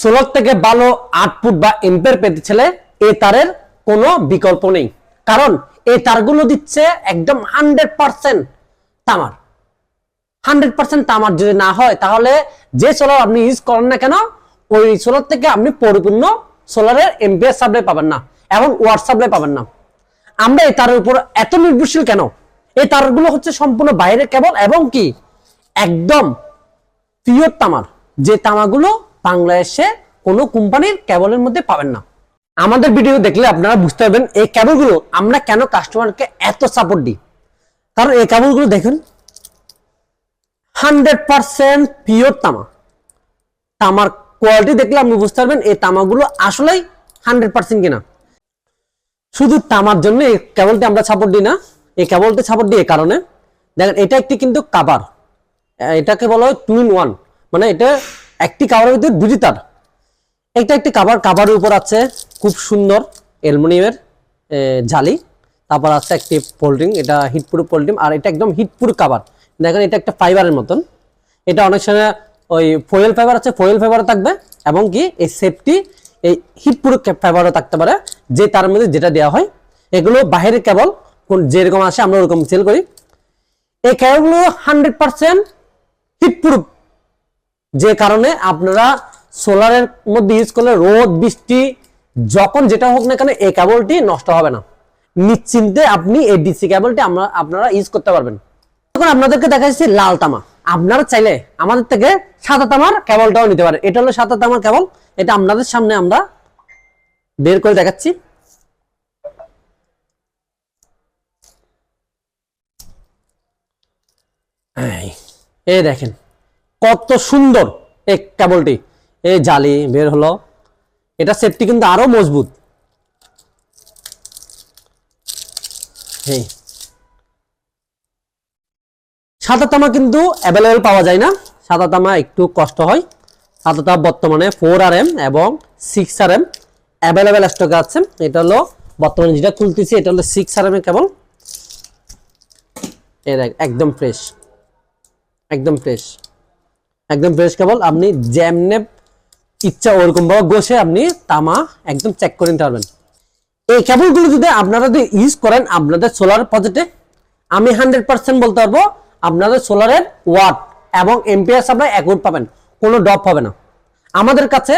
Solar থেকে ভালো output বা এম্পের পেতে ছেলে এ তারের কোনো বিকল্প নেই। কারণ এই তারগুলো দিচ্ছে একদম হান্ড্রেড পার্সেন্ট তামার। হান্ড্রেড পার্সেন্ট তামার যদি না হয়, তাহলে যে সোলার আপনি ইউজ করেন না কেন, ওই সোলার থেকে আপনি পরিপূর্ণ সোলারের এম্পিয়ার সাপ্লাই পাবেন না এবং ওয়াট সাপ্লাই পাবেন না। আমরা এই তারের উপর এত নির্ভরশীল কেন? এই তারগুলো হচ্ছে সম্পূর্ণ বাইরে কেবল এবং কি? একদম পিওর তামার। যে তামাগুলো বাংলাদেশে কোনো কোম্পানির কেবলের মধ্যে পাবেন না। আমাদের ভিডিও দেখলে আপনারা বুঝতে পারবেন এই কেবলগুলো আমরা কেন কাস্টমারকে এত সাপোর্ট দিই। কারণ এই কেবলগুলো দেখুন হান্ড্রেড পার্সেন্ট পিওর তামা। তামার কোয়ালিটি দেখলে আপনি বুঝতে পারবেন এই তামাগুলো আসলেই হান্ড্রেড পার্সেন্ট কিনা। শুধু তামার জন্য এই কেবলটি আমরা সাপোর্ট দিই না, এই কেবলটি সাপোর্ট দিই এই কারণে। দেখেন, এটা একটি কিন্তু কাবার এটাকে বলা হয় টু ইন ওয়ান মানে এটা একটি কাভারের ভিতরে দুটি তার। একটা একটি কাবার কাভারের উপর আছে খুব সুন্দর অ্যালুমিনিয়ামের জালি। তারপর আছে একটি ফোল্ডিং এটা হিটপ্রুফ ফোল্ডিং আর এটা একদম হিটপ্রুফ কাভার দেখেন এটা একটা ফাইবারের মতন। এটা অনেক সময় ওই ফয়েল ফাইবার আছে ফয়েল ফাইবারও থাকবে, এবং কি এই সেফটি এই হিটপ্রুফ ফাইবারও থাকতে পারে, যে তার মধ্যে যেটা দেওয়া হয়। এগুলো বাইরের কেবল কোন যেরকম আসে আমরা ওরকম সেল করি। এই কেবলগুলো হান্ড্রেড পার্সেন্ট হিটপ্রুফ যে কারণে আপনারা সোলারের মধ্যে ইউজ করলে রোদ বৃষ্টি যখন যেটা হোক না কেন এই কেবলটি নষ্ট হবে না। নিশ্চিন্তে আপনি এই ডিসি কেবলটি আমরা আপনারা ইউজ করতে পারবেন। তখন আপনাদেরকে দেখা যাচ্ছে লাল তামা। আপনারা চাইলে আমাদের থেকে সাদা তামার কেবলটাও নিতে পারেন। এটা হলো সাদা তামার কেবল এটা আপনাদের সামনে আমরা বের করে দেখাচ্ছি। এই, এই দেখেন। কত সুন্দর এই কেবলটি। এই জালি বের হলো। এটা সেফটি কিন্তু আরও মজবুত। সাদা তামা কিন্তু অ্যাভেলেবেল পাওয়া যায় না। সাদা তামা একটু কষ্ট হয়। সাদা তামা বর্তমানে ফোর আর এম এবং সিক্স আর এম অ্যাভেলেবেল স্টকে আছে। এটা হলো বর্তমানে যেটা খুলতেছি, এটা হলো সিক্স আর এম কেবল। একদম ফ্রেশ একদম ফ্রেশ একদম ফ্রেশ কেবল। আপনি যেমনে ইচ্ছা ওরকম ভাবে বসে আপনি তামা একদম চেক করে নিতে পারবেন। এই কেবলগুলো যদি আপনারা যদি ইউজ করেন, আপনাদের সোলার প্রজেক্টে আমি হান্ড্রেড পার্সেন্ট বলতে পারব, আপনাদের সোলারের ওয়াট এবং এমপিআর সাপ্লাই অ্যাকুরেট পাবেন, কোনো ড্রপ হবে না। আমাদের কাছে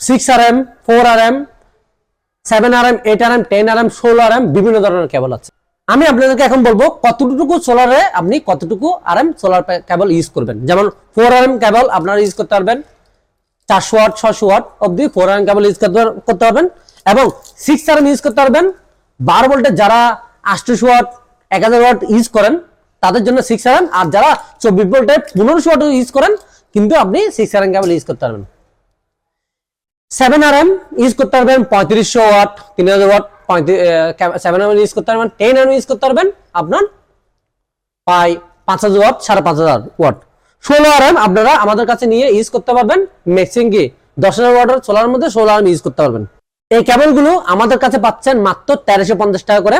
six R M four R M seven R M eight R M ten R M ষোলো আর এম বিভিন্ন ধরনের কেবল আছে। আমি আপনাদেরকে এখন বলব কতটুকু সোলারে আপনি কতটুকু R M solar cable use করবেন। যেমন ফোর আর এম কেবল আপনারা ইউজ করতে পারবেন, চারশো ওয়াট ছশো ওয়াট অব্দি four R M cable use করতে পারবেন এবং সিক্স আর এম ইউজ করতে পারবেন, বারো ভোল্টের যারা আটশোশো ওয়াট এক হাজার ওয়াট ইউজ করেন, তাদের জন্য সিক্স আর এম আর যারা চব্বিশ ভোল্টের পনেরোশো ওয়াট ইউজ করেন, কিন্তু আপনি six R M cable use করতে পারবেন। সেভেন আর এম ইউজ করতে পারবেন পঁয়ত্রিশশো ওয়াট তিন হাজার watt seven R M use করতে পারবেন টেন আর ইউজ করতে পারবেন আপনার প্রায় পাঁচ হাজার ওয়াট সাড়ে পাঁচ হাজার ওয়াট ষোলো আর এম আপনারা আমাদের কাছে নিয়ে ইউজ করতে পারবেন ম্যাক্সিমাম কি দশ হাজার ওয়াটের সোলার মধ্যে ষোলো আর এম ইউজ করতে পারবেন। এই কেবলগুলো আমাদের কাছে পাচ্ছেন মাত্র তেরোশো পঞ্চাশ টাকা করে।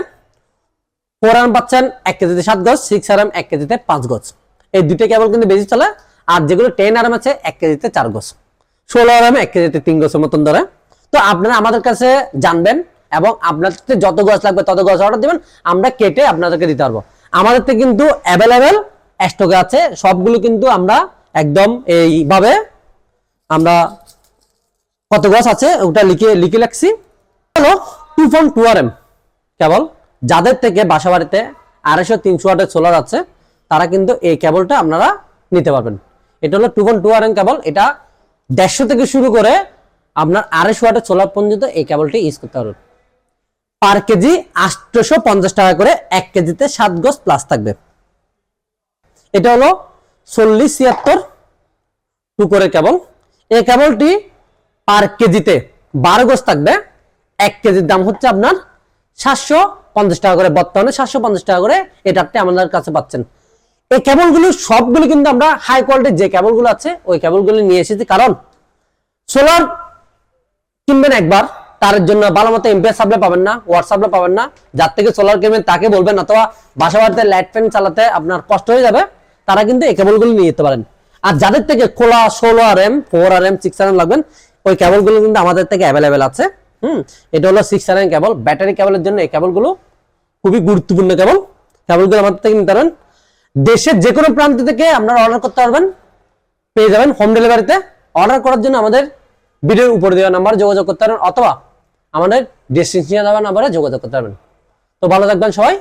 ফোর আর্ম পাচ্ছেন এক কেজিতে সাত গজ সিক্স আর এম এক কেজিতে পাঁচ গজ। এই দুটো কেবল কিন্তু বেশি চলে, আর যেগুলো টেন আরাম আছে, এক কেজিতে চার গজ। ষোলো আরাম এক কেজিতে তিন গজের মতন ধরে। তো আপনারা আমাদের কাছে জানবেন এবং আপনাদের যত গজ লাগবে তত গজ অর্ডার দেবেন, আমরা কেটে আপনাদেরকে দিতে পারব। আমাদের থেকে কিন্তু অ্যাভেলেবেল স্টকে আছে, সবগুলো কিন্তু আমরা একদম এইভাবে আমরা কত গজ আছে ওটা লিখে লিখে রাখছি। হলো two phone two R M cable, যাদের থেকে বাসা বাড়িতে আড়াইশো, তিনশো ওয়াটের সোলার আছে, তারা কিন্তু এই কেবলটা আপনারা নিতে পারবেন। এটা হলো two point two R M cable, এটা দেড়শো থেকে শুরু করে আপনার আড়াইশো ওয়াটের সোলার পর্যন্ত এই কেবলটি ইউজ করতে পারবেন। পার কেজি আটশোশো পঞ্চাশ টাকা করে এক কেজিতে সাত গজ প্লাস থাকবে। এটা হলো চল্লিশ ছিয়াত্তর টু করে কেবল এই কেবলটি পার কেজিতে বারো গজ থাকবে। এক কেজির দাম হচ্ছে আপনার সাতশো পঞ্চাশ টাকা করে। বর্তমানে সাতশো পঞ্চাশ টাকা করে এটা আপনি আমাদের কাছে পাচ্ছেন। এই কেবলগুলো সবগুলো কিন্তু আমরা হাই কোয়ালিটির যে কেবলগুলো আছে, ওই কেবলগুলো নিয়ে এসেছি। কারণ সোলার কিনবেন একবার, তার জন্য ভালো মতো এমপিএস সাপ্লাই পাবেন না ওয়াট পাবেন না। যার থেকে সোলার কিনবেন তাকে বলবেন, অথবা বাসা বাড়িতে লাইট ফ্যান চালাতে আপনার কষ্ট হয়ে যাবে, তারা কিন্তু এই কেবলগুলো নিয়ে যেতে পারেন। আর যাদের থেকে খোলা ষোলো R M four R M six R M লাগবেন, ওই কেবলগুলো কিন্তু আমাদের থেকে অ্যাভেলেবেল আছে। হুম, এটা হলো six R M cable battery কেবলের জন্য এই কেবলগুলো খুবই গুরুত্বপূর্ণ কেবল কেবলগুলো আমাদের থেকে নিতে পারেন। দেশের যে কোনো প্রান্ত থেকে আপনারা অর্ডার করতে পারবেন, পেয়ে যাবেন হোম ডেলিভারিতে অর্ডার করার জন্য আমাদের ভিডিওর উপরে দেওয়া নাম্বার যোগাযোগ করতে পারেন অথবা আমাদের ডিসক্রিপশনে দেওয়া নাম্বারে যোগাযোগ করতে পারবেন। তো ভালো থাকবেন সবাই।